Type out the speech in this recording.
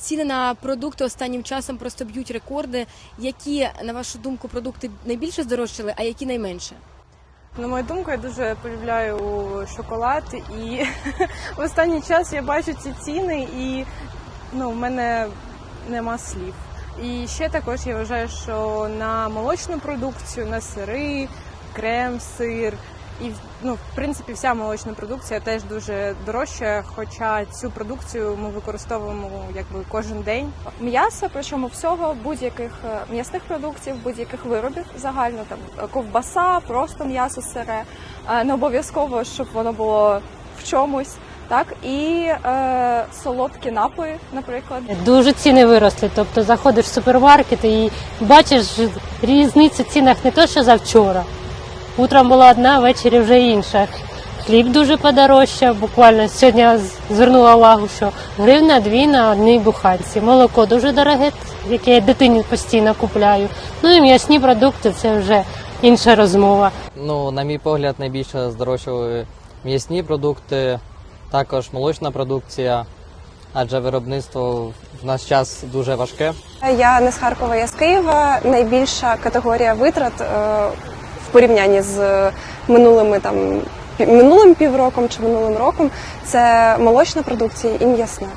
ціни на продукти останнім часом просто б'ють рекорди. Які, на вашу думку, продукти найбільше здорожчали, а які найменше? На мою думку, я дуже полюбляю шоколад, і в останній час я бачу ці ціни, і ну, в мене нема слів. І ще також я вважаю, що на молочну продукцію, на сири, крем, сир. І ну, в принципі, вся молочна продукція теж дуже дорожча, хоча цю продукцію ми використовуємо якби кожен день. м'яса, причому всього будь-яких е, м'ясних продуктів, будь-яких виробів загально там ковбаса, просто м'ясо сире, Е, не обов'язково, щоб воно було в чомусь. Так і е, солодкі напої, наприклад. Дуже ціни виросли. Тобто заходиш в супермаркет і бачиш різницю цінах не то, що завчора. Утром була одна, ввечері вже інша. Хліб дуже подорожчав. Буквально сьогодні я звернула увагу, що гривна дві на одній буханці. Молоко дуже дороге, яке я дитині постійно купляю. Ну і м'ясні продукти це вже інша розмова. Ну, на мій погляд, найбільше здорожчали м'ясні продукти, також молочна продукція, адже виробництво в наш час дуже важке. Я не з Харкова, я з Києва. Найбільша категорія витрат е, в порівнянні з минулими там минулим півроком чи минулим роком це молочна продукція і м'ясна.